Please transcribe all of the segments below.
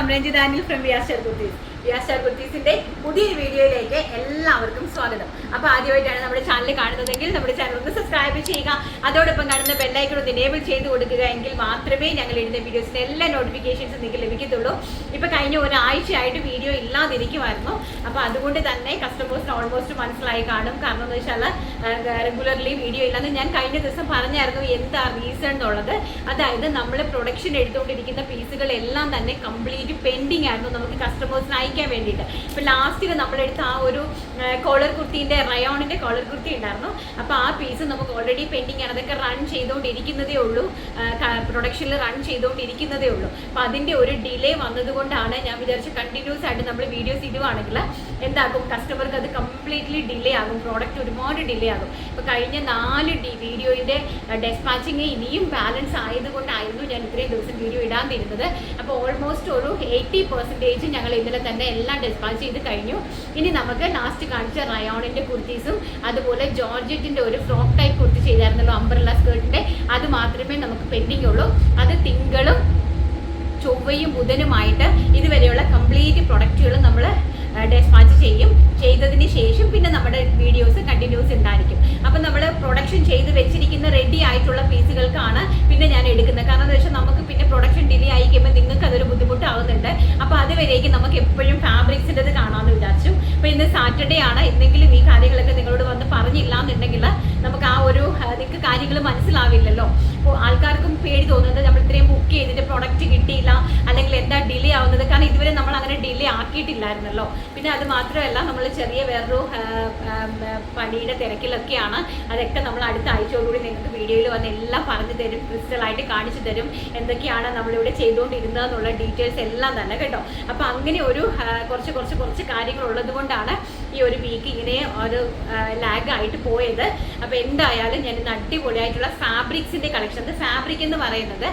I am Ranjith Anil from Vstar Kurtis Vstar പുതിയൊരു വീഡിയോയിലേക്ക് എല്ലാവർക്കും സ്വാഗതം. അപ്പൊ ആദ്യമായിട്ടാണ് നമ്മുടെ ചാനൽ കാണുന്നതെങ്കിൽ നമ്മുടെ ചാനൽ ഒന്ന് സബ്സ്ക്രൈബ് ചെയ്യുക. അതോടൊപ്പം കാണുന്ന ബെല്ലൈക്കൺ ഒന്ന് എനേബിൾ ചെയ്ത് കൊടുക്കുക എങ്കിൽ മാത്രമേ ഞങ്ങൾ ഇടുന്ന വീഡിയോസിന് എല്ലാ നോട്ടിഫിക്കേഷൻസും നിങ്ങൾക്ക് ലഭിക്കത്തുള്ളൂ. ഇപ്പൊ കഴിഞ്ഞ ഒരാഴ്ചയായിട്ട് വീഡിയോ ഇല്ലാതിരിക്കുമായിരുന്നു അപ്പൊ അതുകൊണ്ട് തന്നെ കസ്റ്റമേഴ്സിന് ഓൾമോസ്റ്റ് മനസ്സിലായി കാണും. കാരണം എന്ന് വെച്ചാൽ റെഗുലർലി വീഡിയോ ഇല്ലാന്ന് ഞാൻ കഴിഞ്ഞ ദിവസം പറഞ്ഞായിരുന്നു എന്താ റീസൺ എന്നുള്ളത്. അതായത് നമ്മൾ പ്രൊഡക്ഷൻ എടുത്തുകൊണ്ടിരിക്കുന്ന പീസുകളെല്ലാം തന്നെ കംപ്ലീറ്റ് പെൻഡിങ് ആയിരുന്നു. നമുക്ക് കസ്റ്റമേഴ്സിന് അയക്കാൻ വേണ്ടിയിട്ട്. ഇപ്പം ലാസ്റ്റിൽ നമ്മളെടുത്ത ആ ഒരു കോളർ കുർത്തീന്റെ റയോണിന്റെ കോളർ കുർത്തി ഉണ്ടായിരുന്നു. അപ്പോൾ ആ പീസ് നമുക്ക് ഓൾറെഡി പെൻഡിങ് ആണ്. അതൊക്കെ റൺ ചെയ്തുകൊണ്ടിരിക്കുന്നതേ ഉള്ളൂ. പ്രൊഡക്ഷനിൽ റൺ ചെയ്തുകൊണ്ടിരിക്കുന്നതേ ഉള്ളൂ. അപ്പോൾ അതിന്റെ ഒരു ഡിലേ വന്നതുകൊണ്ടാണ് ഞാൻ വിചാരിച്ചു കണ്ടിന്യൂസ് ആയിട്ട് നമ്മൾ വീഡിയോസ് ഇടുവാണെങ്കിൽ എന്താകും? കസ്റ്റമർക്ക് അത് കംപ്ലീറ്റ്ലി ഡിലേ ആകും. പ്രോഡക്റ്റ് ഒരുപാട് ഡിലേ ആകും. ഇപ്പോൾ കഴിഞ്ഞ നാല് ഡി വീഡിയോയിന്റെ ഡെസ്പാച്ചിങ് ഇനിയും ബാലൻസ് ആയതുകൊണ്ടായിരുന്നു ഞാൻ ഇത്രയും ദിവസം വീഡിയോ ഇടാൻ തരുന്നത് അപ്പോൾ ഓൾമോസ്റ്റ് ഒരു എയ്റ്റി പെർസെന്റേജ് ഞങ്ങൾ ഇന്നലെ തന്നെ എല്ലാം ഡിസ്പാച്ച് ചെയ്ത് കഴിഞ്ഞു. ഇനി നമുക്ക് ലാസ്റ്റ് കാണിച്ച റയോണിന്റെ കുർത്തീസും അതുപോലെ ജോർജറ്റിന്റെ ഒരു ഫ്രോക്ക് ടൈപ്പ് കുർത്തി ചെയ്തായിരുന്നല്ലോ അംബ്രല്ല സ്കേർട്ടിന്റെ അത് മാത്രമേ നമുക്ക് പെൻഡിങ് ഉള്ളൂ. അത് തിങ്കളും ചൊവ്വയും ബുധനുമായിട്ട് ഇതുവരെയുള്ള കംപ്ലീറ്റ് പ്രൊഡക്റ്റുകൾ നമ്മൾ ഡെസ്പാച്ച് ചെയ്യും. ചെയ്തതിന് ശേഷം പിന്നെ നമ്മുടെ വീഡിയോസ് കണ്ടിന്യൂസ് ഉണ്ടായിരിക്കും. അപ്പം നമ്മൾ പ്രൊഡക്ഷൻ ചെയ്ത് വെച്ചിരിക്കുന്ന റെഡി ആയിട്ടുള്ള പീസുകൾക്കാണ് പിന്നെ ഞാൻ എടുക്കുന്നത്. കാരണം എന്താ വെച്ചാൽ നമുക്ക് പിന്നെ പ്രൊഡക്ഷൻ ഡിലേ ആയി കഴിയുമ്പോൾ നിങ്ങൾക്ക് അതൊരു ബുദ്ധിമുട്ടാവുന്നുണ്ട് അതുവരേക്കും നമുക്ക് എപ്പോഴും ഫാബ്രിക്സിന്റെത് കാണാമെന്ന് വിചാരിച്ചു. അപ്പോൾ ഇന്ന് സാറ്റർഡേ ആണ്. എന്തെങ്കിലും ഈ കാര്യങ്ങളൊക്കെ നിങ്ങളോട് വന്ന് പറഞ്ഞില്ല എന്നുണ്ടെങ്കിൽ നമുക്ക് ആ ഒരു നിങ്ങൾക്ക് കാര്യങ്ങൾ മനസ്സിലാവില്ലല്ലോ. അപ്പോൾ ആൾക്കാർക്കും പേടി തോന്നുന്നത് നമ്മൾ ഇത്രയും ബുക്ക് ചെയ്തിട്ട് പ്രൊഡക്റ്റ് കിട്ടിയില്ല. അല്ലെങ്കിൽ എന്താ ഡിലേ കാരണം ഇതുവരെ നമ്മൾ അങ്ങനെ ഡിലേ ആക്കിയിട്ടില്ലായിരുന്നല്ലോ. പിന്നെ അത് മാത്രമല്ല നമ്മൾ ചെറിയ വേറൊരു പണിയുടെ തിരക്കിലൊക്കെയാണ്. അതൊക്കെ നമ്മൾ അടുത്ത ആഴ്ചയോടുകൂടി നിങ്ങൾക്ക് വീഡിയോയിൽ വന്ന് എല്ലാം പറഞ്ഞു തരും ക്രിസ്റ്റലായിട്ട് കാണിച്ചു തരും. എന്തൊക്കെയാണ് നമ്മളിവിടെ ചെയ്തുകൊണ്ടിരുന്നത് എന്നുള്ള ഡീറ്റെയിൽസ് എല്ലാം തന്നെ കേട്ടോ. അപ്പോൾ അങ്ങനെ ഒരു കുറച്ച് കുറച്ച് കുറച്ച് കാര്യങ്ങൾ ഉള്ളത് കൊണ്ടാണ് ഈ ഒരു വീക്ക് ഇങ്ങനെ ഒരു ലാഗ് ആയിട്ട് പോയത്. അപ്പോൾ എന്തായാലും ഞാൻ ഇന്ന് അടിപൊളിയായിട്ടുള്ള ഫാബ്രിക്സിന്റെ കളക്ഷൻ ഫാബ്രിക് എന്ന് പറയുന്നത്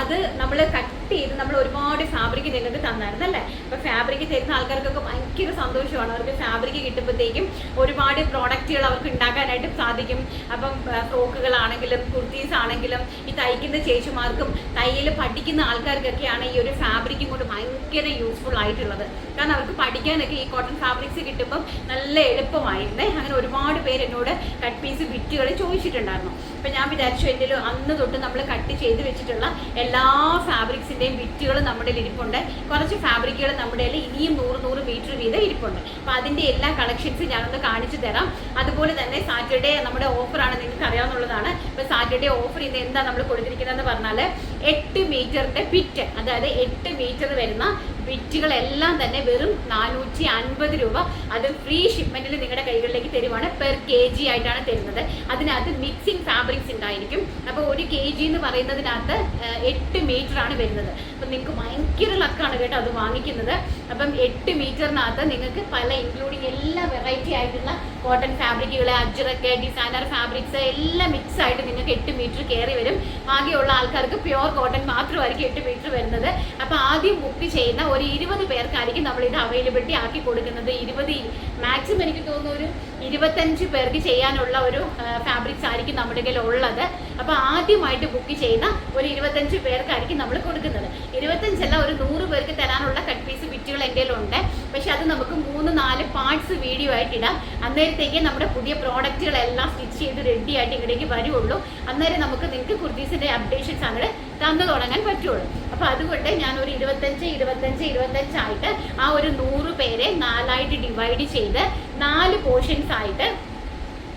അത് നമ്മൾ കട്ട് ചെയ്ത് നമ്മൾ ഒരുപാട് ഫാബ്രിക് നിങ്ങൾക്ക് തന്നായിരുന്നു അല്ലേ അപ്പോൾ ഫാബ്രിക് തരുന്ന ആൾക്കാർക്കൊക്കെ ഭയങ്കര സന്തോഷമാണ്. അവർക്ക് ഫാബ്രിക് കിട്ടുമ്പോഴത്തേക്കും ഒരുപാട് പ്രോഡക്റ്റുകൾ അവർക്ക് ഉണ്ടാക്കാനായിട്ട് സാധിക്കും. അപ്പം ഫ്രോക്കുകളാണെങ്കിലും കുർത്തീസ് ആണെങ്കിലും ഈ തയ്ക്കുന്ന ചേച്ചിമാർക്കും തയ്യൽ പഠിക്കുന്ന ആൾക്കാർക്കൊക്കെയാണ് ഈ ഒരു ഫാബ്രിക്കും കൊണ്ട് ഭയങ്കര യൂസ്ഫുൾ ആയിട്ടുള്ളത്. കാരണം അവർക്ക് പഠിക്കാനൊക്കെ ഈ കോട്ടൺ ഫാബ്രിക്സ് കിട്ടുമ്പം നല്ല എളുപ്പമായിരുന്നേ. അങ്ങനെ ഒരുപാട് പേര് എന്നോട് കട്ട് പീസ് ബിറ്റുകൾ ചോദിച്ചിട്ടുണ്ടായിരുന്നു. അപ്പം ഞാൻ വിചാരിച്ചു എന്റെ അന്ന് തൊട്ട് നമ്മൾ കട്ട് ചെയ്ത് വെച്ചിട്ടുള്ള എല്ലാ ഫാബ്രിക്സിന്റെയും ബിറ്റുകൾ നമ്മുടെ ഇരിപ്പുണ്ട് കുറച്ച് ഫാബ്രിക്കുകൾ നമ്മുടെ കയ്യിൽ ഇനിയും നൂറ് നൂറ് മീറ്റർ വീതം ഇരിപ്പുണ്ട്. അപ്പൊ അതിന്റെ എല്ലാ കളക്ഷൻസും ഞാനൊന്ന് കാണിച്ചു തരാം. അതുപോലെ തന്നെ സാറ്റർഡേ നമ്മുടെ ഓഫർ ഓഫറാണ് നിങ്ങൾക്ക് അറിയാവുന്നതാണ് ഇപ്പം സാറ്റർഡേ ഓഫർ ഇന്ന് എന്താ നമ്മൾ കൊടുത്തിരിക്കുന്നതെന്ന് പറഞ്ഞാൽ എട്ട് മീറ്ററിന്റെ ഫിറ്റ് അതായത് എട്ട് മീറ്റർ വരുന്ന ബിറ്റുകളെല്ലാം തന്നെ വെറും നാനൂറ്റി അൻപത് രൂപ. അത് ഫ്രീ ഷിപ്മെന്റിൽ നിങ്ങളുടെ കൈകളിലേക്ക് തരുവാണ്. പെർ കെ ജി ആയിട്ടാണ് തരുന്നത്. അതിനകത്ത് മിക്സിംഗ് ഫാബ്രിക്സ് ഉണ്ടായിരിക്കും. അപ്പോൾ ഒരു കെ ജി എന്ന് പറയുന്നതിനകത്ത് എട്ട് മീറ്റർ ആണ് വരുന്നത്. അപ്പം നിങ്ങൾക്ക് ഭയങ്കര ലക്കാണ് കേട്ടോ അത് വാങ്ങിക്കുന്നത്. അപ്പം എട്ട് മീറ്ററിനകത്ത് നിങ്ങൾക്ക് പല ഇൻക്ലൂഡിങ് എല്ലാ വെറൈറ്റി ആയിട്ടുള്ള കോട്ടൺ ഫാബ്രിക്കുകൾ അജ്രക്ക് ഡിസൈനർ ഫാബ്രിക്സ് എല്ലാം മിക്സ് ആയിട്ട് നിങ്ങൾക്ക് എട്ട് മീറ്റർ കയറി വരും. ബാക്കിയുള്ള ആൾക്കാർക്ക് പ്യുവർ കോട്ടൺ മാത്രമായിരിക്കും എട്ട് മീറ്റർ വരുന്നത്. അപ്പോൾ ആദ്യം ബുക്ക് ചെയ്യുന്ന ഒരു ഇരുപത് പേർക്കായിരിക്കും നമ്മൾ ഇത് അവൈലബിലിറ്റി ആക്കി കൊടുക്കുന്നത്. ഇരുപത് മാക്സിമം എനിക്ക് തോന്നുന്നു ഒരു ഇരുപത്തഞ്ച് പേർക്ക് ചെയ്യാനുള്ള ഒരു ഫാബ്രിക്സ് ആയിരിക്കും നമ്മുടെ കയ്യിൽ ഉള്ളത്. അപ്പോൾ ആദ്യമായിട്ട് ബുക്ക് ചെയ്യുന്ന ഒരു ഇരുപത്തഞ്ച് പേർക്കായിരിക്കും നമ്മൾ കൊടുക്കുന്നത്. ഇരുപത്തഞ്ചല്ല ഒരു നൂറ് പേർക്ക് തരാനുള്ള കട്ട് പീസ് ബിറ്റുകൾ എന്റെ ഉണ്ട് പക്ഷെ അത് നമുക്ക് മൂന്ന് നാല് പാർട്സ് വീഡിയോ ആയിട്ട് ഇടാം. അന്നേരത്തേക്ക് നമ്മുടെ പുതിയ പ്രോഡക്റ്റുകളെല്ലാം സ്റ്റിച്ച് ചെയ്ത് റെഡി ആയിട്ട് ഇങ്ങോട്ടേക്ക് വരുള്ളൂ അന്നേരം നമുക്ക് നിങ്ങൾക്ക് കുർത്തീസിന്റെ അപ്ഡേഷൻസ് അങ്ങോട്ട് തന്നു തുടങ്ങാൻ പറ്റുള്ളൂ. അപ്പോൾ അതുകൊണ്ട് ഞാൻ ഒരു ഇരുപത്തഞ്ച് ഇരുപത്തഞ്ച് ഇരുപത്തഞ്ചായിട്ട് ആ ഒരു നൂറ് പേരെ നാലായിട്ട് ഡിവൈഡ് ചെയ്ത് നാല് പോർഷൻസ് ആയിട്ട്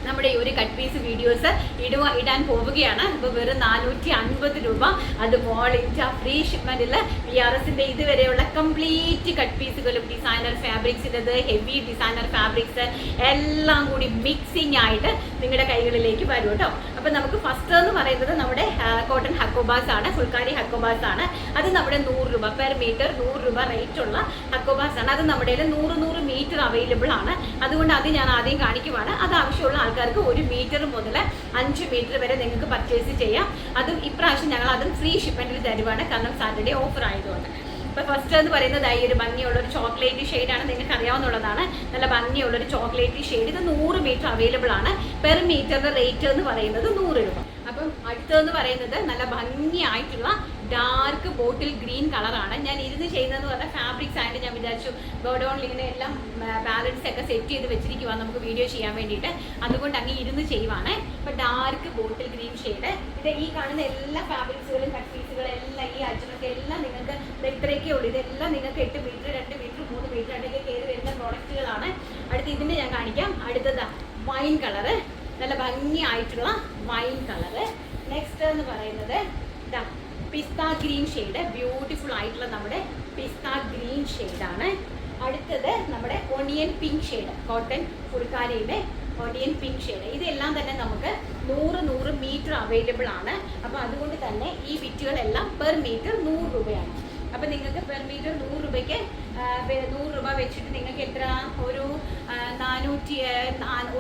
നമ്മുടെ ഈ ഒരു കട്ട് പീസ് വീഡിയോസ് ഇടുക ഇടാൻ പോവുകയാണ്. അപ്പോൾ വെറും നാനൂറ്റി അൻപത് രൂപ. അത് മോൾ ഇന്ത്യ ഫ്രീ ഷിപ്മെന്റിൽ വി ആർ എസിന്റെ ഇതുവരെയുള്ള കംപ്ലീറ്റ് കട്ട് പീസുകളും ഡിസൈനർ ഫാബ്രിക്സിന്റെത് ഹെവി ഡിസൈനർ ഫാബ്രിക്സ് എല്ലാം കൂടി മിക്സിംഗ് ആയിട്ട് നിങ്ങളുടെ കൈകളിലേക്ക് വരും കേട്ടോ. അപ്പോൾ നമുക്ക് ഫസ്റ്റ് എന്ന് പറയുന്നത് നമ്മുടെ കോട്ടൺ ഹക്കോബാസ് ആണ്. ഫുൾക്കാരി ഹക്കോബാസ് ആണ്. അത് നമ്മുടെ നൂറ് രൂപ പെർ മീറ്റർ നൂറ് രൂപ റേറ്റ് ഉള്ള ഹക്കോബാസ് ആണ്. അത് നമ്മുടെ നൂറ് നൂറ് മീറ്റർ അവൈലബിൾ ആണ്. അതുകൊണ്ട് അത് ഞാൻ ആദ്യം കാണിക്കുവാണ്. അത് ആവശ്യമുള്ള ആൾക്കാർക്ക് ഒരു മീറ്റർ മുതൽ അഞ്ച് മീറ്റർ വരെ നിങ്ങൾക്ക് പർച്ചേസ് ചെയ്യാം. അതും ഇപ്രാവശ്യം ഞങ്ങൾ അതും ഫ്രീ ഷിപ്മെന്റിൽ തരുവാണ്. കാരണം സാറ്റർഡേ ഓഫർ ആയതുകൊണ്ട്. ഇപ്പൊ ഫസ്റ്റ് എന്ന് പറയുന്നത് ഈ ഒരു ഭംഗിയുള്ള ഒരു ചോക്ലേറ്റ് ഷെയ്ഡാണ് നിങ്ങൾക്ക് അറിയാവുന്നതാണ് നല്ല ഭംഗിയുള്ള ഒരു ചോക്ലേറ്റ് ഷെയ്ഡ് ഇത് നൂറ് മീറ്റർ അവൈലബിൾ ആണ്. പെർ മീറ്ററിന്റെ റേറ്റ് എന്ന് പറയുന്നത് നൂറ് രൂപ. അപ്പം അടുത്തതെന്ന് പറയുന്നത് നല്ല ഭംഗിയായിട്ടുള്ള ഡാർക്ക് ബോട്ടിൽ ഗ്രീൻ കളറാണ് ഞാൻ ഇരുന്ന് ചെയ്യുന്നതെന്ന് പറഞ്ഞാൽ ഫാബ്രിക്സ് ആയിട്ട് ഞാൻ വിചാരിച്ചു ഗോഡൗണിൽ ഇങ്ങനെ എല്ലാം ബാലൻസ് ഒക്കെ സെറ്റ് ചെയ്ത് വെച്ചിരിക്കുവാണ് നമുക്ക് വീഡിയോ ചെയ്യാൻ വേണ്ടിയിട്ട്. അതുകൊണ്ട് അങ്ങ് ഇരുന്ന് ചെയ്യുവാണ്. അപ്പോൾ ഡാർക്ക് ബോട്ടിൽ ഗ്രീൻ ഷെയ്ഡ് ഇത് ഈ കാണുന്ന എല്ലാ ഫാബ്രിക്സുകളും കട്ട് പീസുകളും എല്ലാം ഈ അജ്ജനൊക്കെ എല്ലാം നിങ്ങൾക്ക് ഇത്രയൊക്കെ ഉള്ളൂ. ഇതെല്ലാം നിങ്ങൾക്ക് എട്ട് മീറ്റർ രണ്ട് മീറ്റർ മൂന്ന് മീറ്റർ അടക്കെ കയറി വരുന്ന പ്രോഡക്റ്റുകളാണ് അടുത്ത് ഇതിന്റെ ഞാൻ കാണിക്കാം. അടുത്തത് വൈൻ കളറ് നല്ല ഭംഗിയായിട്ടുള്ള വൈൻ കളറ് നെക്സ്റ്റ് എന്ന് പറയുന്നത് ഇതാ പിസ്ത ഗ്രീൻ ഷെയ്ഡ് ബ്യൂട്ടിഫുൾ ആയിട്ടുള്ള നമ്മുടെ പിസ്ത ഗ്രീൻ ഷെയ്ഡാണ്. അടുത്തത് നമ്മുടെ ഒണിയൻ പിങ്ക് ഷെയ്ഡ് കോട്ടൺ ഫുൾക്കാരയുടെ ഒണിയൻ പിങ്ക് ഷെയ്ഡ്. ഇതെല്ലാം തന്നെ നമുക്ക് നൂറ് നൂറ് മീറ്റർ അവൈലബിൾ ആണ്. അപ്പോൾ അതുകൊണ്ട് തന്നെ ഈ വിറ്റുകളെല്ലാം പെർ മീറ്റർ നൂറ് രൂപയാണ്. അപ്പം നിങ്ങൾക്ക് പെർ മീറ്റർ നൂറ് രൂപയ്ക്ക് നൂറ് രൂപ വെച്ചിട്ട് നിങ്ങൾക്ക് എത്ര ഒരു നാനൂറ്റി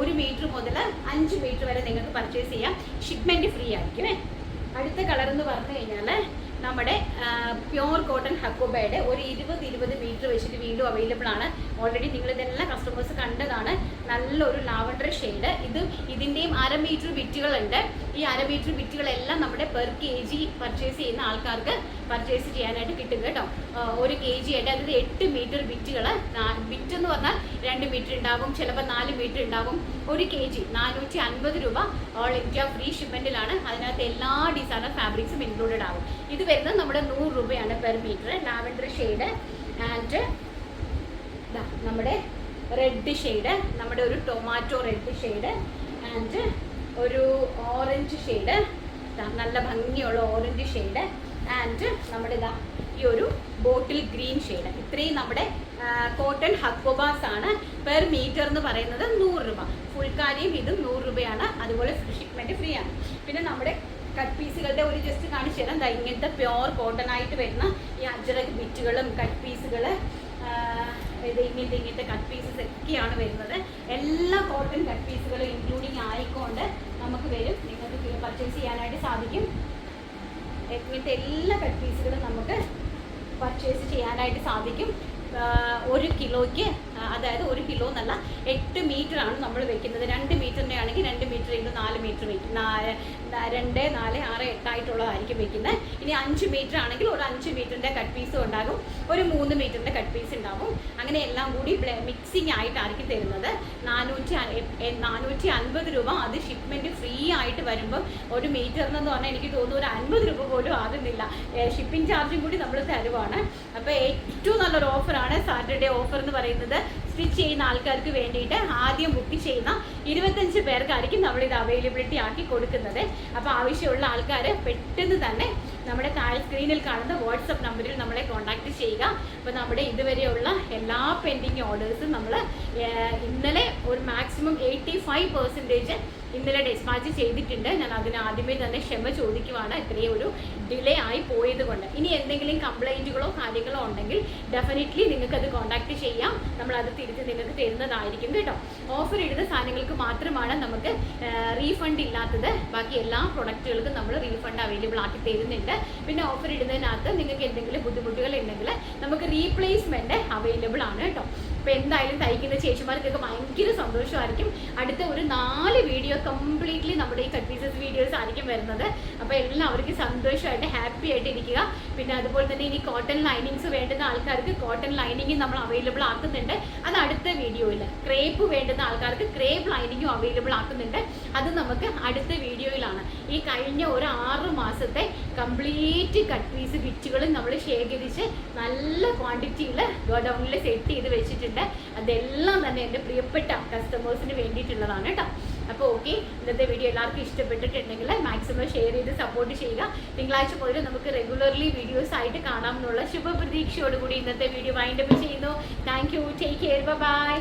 ഒരു മീറ്റർ മുതൽ അഞ്ച് മീറ്റർ വരെ നിങ്ങൾക്ക് പർച്ചേസ് ചെയ്യാം. ഷിപ്മെന്റ് ഫ്രീ ആയിരിക്കും അടുത്ത കളർ എന്ന് പറഞ്ഞു കഴിഞ്ഞാൽ നമ്മുടെ പ്യോർ കോട്ടൺ ഹക്കോബയുടെ ഒരു ഇരുപത് ഇരുപത് മീറ്റർ വെച്ചിട്ട് വീണ്ടും അവൈലബിൾ ആണ്. ഓൾറെഡി നിങ്ങൾ ഇതെല്ലാം കസ്റ്റമേഴ്സ് കണ്ടതാണ്. നല്ലൊരു ലാവണ്ടർ ഷെയ്ഡ്. ഇത് ഇതിന്റെയും അര മീറ്റർ ബിറ്റുകളുണ്ട് ഈ അര മീറ്റർ ബിറ്റുകളെല്ലാം നമ്മുടെ പെർ കെ ജി പർച്ചേസ് ചെയ്യുന്ന ആൾക്കാർക്ക് പർച്ചേസ് ചെയ്യാനായിട്ട് കിട്ടും കേട്ടോ. ഒരു കെ ജി ആയിട്ട് അതായത് എട്ട് മീറ്റർ ബിറ്റുകൾ വിറ്റ് എന്ന് പറഞ്ഞാൽ രണ്ട് മീറ്റർ ഉണ്ടാവും ചിലപ്പോൾ നാല് മീറ്റർ ഉണ്ടാവും. ഒരു കെ ജി നാനൂറ്റി അൻപത് രൂപ ഓൾ ഇന്ത്യ ഫ്രീ ഷിപ്മെന്റിലാണ് അതിനകത്ത് എല്ലാ ഡിസൈനർ ഫാബ്രിക്സും ഇൻക്ലൂഡഡ് ആവും. ഇത് വരുന്നത് നമ്മുടെ നൂറ് രൂപയാണ് per metre lavender shade. And നമ്മുടെ റെഡ് ഷെയ്ഡ് നമ്മുടെ ഒരു ടൊമാറ്റോ റെഡ് ഷെയ്ഡ് ആൻഡ് ഒരു ഓറഞ്ച് ഷെയ്ഡ് നല്ല ഭംഗിയുള്ള ഓറഞ്ച് ഷെയ്ഡ് ആൻഡ് നമ്മുടെ ഇതാ ഈ ഒരു ബോട്ടിൽ ഗ്രീൻ ഷെയ്ഡ് ഇത്രയും നമ്മുടെ കോട്ടൺ ഹക്കോബാസ് ആണ് പെർ മീറ്റർ എന്ന് പറയുന്നത് നൂറ് രൂപ. ഫുൾ ഫുൾക്കാരിയും ഇതും നൂറ് രൂപയാണ്. അതുപോലെ ഷിപ്മെന്റ് ഫ്രീ ആണ്. പിന്നെ നമ്മുടെ കട്ട് പീസുകളുടെ ഒരു ജസ്റ്റ് കാണിച്ചു തരാം. ഇങ്ങനത്തെ പ്യോർ കോട്ടൺ ആയിട്ട് വരുന്ന ഈ അജറക് ബിറ്റുകളും കട്ട് പീസുകൾ ഇങ്ങനത്തെ ഇങ്ങനത്തെ കട്ട് പീസസ് ഒക്കെയാണ് വരുന്നത്. എല്ലാ കോട്ടൺ കട്ട് പീസുകളും ഇൻക്ലൂഡിങ് ആയിക്കൊണ്ട് നമുക്ക് വരും. നിങ്ങൾക്ക് പർച്ചേസ് ചെയ്യാനായിട്ട് സാധിക്കും. ഇങ്ങനത്തെ എല്ലാ കട്ട് പീസുകളും നമുക്ക് പർച്ചേസ് ചെയ്യാനായിട്ട് സാധിക്കും. ഒരു കിലോയ്ക്ക് അതായത് ഒരു കിലോ എന്നല്ല എട്ട് ആണ് നമ്മൾ വെക്കുന്നത്. രണ്ട് മീറ്ററിന്റെ ആണെങ്കിൽ രണ്ട് മീറ്റർ ഇന്റു നാല് മീറ്റർ രണ്ട് നാല് ആറ് എട്ടായിട്ടുള്ളതായിരിക്കും വെക്കുന്നത്. ഇനി അഞ്ച് മീറ്റർ ആണെങ്കിൽ ഒരു അഞ്ച് മീറ്ററിന്റെ കട്ട് പീസും ഉണ്ടാകും. ഒരു മൂന്ന് മീറ്ററിന്റെ കട്ട് പീസ് ഉണ്ടാകും. അങ്ങനെ എല്ലാം കൂടി മിക്സിങ് ആയിട്ടായിരിക്കും തരുന്നത്. നാനൂറ്റി നാനൂറ്റി അൻപത് രൂപ അത് ഷിപ്മെന്റ് ഫ്രീ ആയിട്ട് വരുമ്പം ഒരു മീറ്ററിന് എന്ന് പറഞ്ഞാൽ എനിക്ക് തോന്നുന്നു ഒരു അൻപത് രൂപ പോലും ആകുന്നില്ല. ഷിപ്പിംഗ് ചാർജും കൂടി നമ്മൾ തരുവാണ്. അപ്പോൾ ഏറ്റവും നല്ലൊരു ഓഫറാണ് സാറ്റർഡേ ഓഫർ എന്ന് പറയുന്നത്. സ്റ്റിച്ച് ചെയ്യുന്ന ആൾക്കാർക്ക് വേണ്ടിയിട്ട് ആദ്യം ബുക്ക് ചെയ്യുന്ന ഇരുപത്തഞ്ച് പേർക്കായിരിക്കും നമ്മളിത് അവൈലബിലിറ്റി ആക്കി കൊടുക്കുന്നത്. അപ്പോൾ ആവശ്യമുള്ള ആൾക്കാർ പെട്ടെന്ന് തന്നെ നമ്മുടെ താഴെ സ്ക്രീനിൽ കാണുന്ന വാട്സപ്പ് നമ്പറിൽ നമ്മളെ കോൺടാക്ട് ചെയ്യുക. അപ്പോൾ നമ്മുടെ ഇതുവരെയുള്ള എല്ലാ പെൻഡിങ് ഓർഡേഴ്സും നമ്മൾ ഇന്നലെ ഒരു മാക്സിമം എയ്റ്റി ഫൈവ് പെർസെന്റേജ് ഇന്നലെ ഡിസ്പാച്ച് ചെയ്തിട്ടുണ്ട്. ഞാൻ അതിന് ആദ്യമേ തന്നെ ക്ഷമ ചോദിക്കുവാണ്. ഇത്രയും ഒരു ഡിലേ ആയി പോയത് കൊണ്ട്. ഇനി എന്തെങ്കിലും കംപ്ലൈന്റുകളോ കാര്യങ്ങളോ ഉണ്ടെങ്കിൽ ഡെഫിനറ്റ്ലി അത് കോൺടാക്ട് ചെയ്യാം. നമ്മൾ അത് തിരിച്ച് നിങ്ങൾക്ക് തരുന്നതായിരിക്കും കേട്ടോ. ഓഫർ ഇടുന്ന സാധനങ്ങൾക്ക് മാത്രമാണ് നമുക്ക് റീഫണ്ട് ഇല്ലാത്തത്. ബാക്കി എല്ലാ പ്രൊഡക്റ്റുകൾക്കും നമ്മൾ റീഫണ്ട് അവൈലബിൾ ആക്കി തരുന്നുണ്ട്. പിന്നെ ഓഫർ ഇടുന്നതിനകത്ത് നിങ്ങൾക്ക് എന്തെങ്കിലും ബുദ്ധിമുട്ടുകൾ ഉണ്ടെങ്കിൽ നമുക്ക് റീപ്ലേസ്മെന്റ് അവൈലബിൾ ആണ് കേട്ടോ അപ്പോൾ എന്തായാലും തയ്ക്കുന്ന ചേച്ചിമാർക്കൊക്കെ ഭയങ്കര സന്തോഷമായിരിക്കും. അടുത്ത ഒരു നാല് വീഡിയോ കംപ്ലീറ്റ്ലി നമ്മുടെ ഈ കട്ട് വീഡിയോസ് ആയിരിക്കും വരുന്നത്. അപ്പോൾ എല്ലാവർക്കും സന്തോഷമായിട്ട് ഹാപ്പി ആയിട്ട് ഇരിക്കുക. പിന്നെ അതുപോലെ തന്നെ ഇനി കോട്ടൺ ലൈനിങ്സ് വേണ്ടുന്ന ആൾക്കാർക്ക് കോട്ടൺ ലൈനിങ് നമ്മൾ അവൈലബിൾ ആക്കുന്നുണ്ട്. അത് അടുത്ത വീഡിയോയിൽ ക്രേപ്പ് വേണ്ടുന്ന ആൾക്കാർക്ക് ക്രേപ്പ് ലൈനിങ്ങും അവൈലബിൾ ആക്കുന്നുണ്ട്. അത് നമുക്ക് അടുത്ത വീഡിയോയിലാണ് ഈ കഴിഞ്ഞ ഒരു ആറ് മാസത്തെ കംപ്ലീറ്റ് കട്ട് പീസ് ബിറ്റുകളും നമ്മൾ ശേഖരിച്ച് നല്ല ക്വാണ്ടിറ്റിയിൽ ഗോഡൗണിൽ സെറ്റ് ചെയ്ത് വെച്ചിട്ടുണ്ട്. അതെല്ലാം തന്നെ എന്റെ പ്രിയപ്പെട്ട കസ്റ്റമേഴ്സിന് വേണ്ടിയിട്ടുള്ളതാണ് കേട്ടോ. അപ്പോൾ ഓക്കെ ഇന്നത്തെ വീഡിയോ എല്ലാവർക്കും ഇഷ്ടപ്പെട്ടിട്ടുണ്ടെങ്കിൽ മാക്സിമം ഷെയർ ചെയ്ത് സപ്പോർട്ട് ചെയ്യുക. തിങ്കളാഴ്ച മുതൽ നമുക്ക് റെഗുലർലി വീഡിയോസ് ആയിട്ട് കാണാമെന്നുള്ള ശുഭപ്രതീക്ഷയോടുകൂടി ഇന്നത്തെ വീഡിയോ വൈൻഡപ്പ് ചെയ്യുന്നു. Thank you take care bye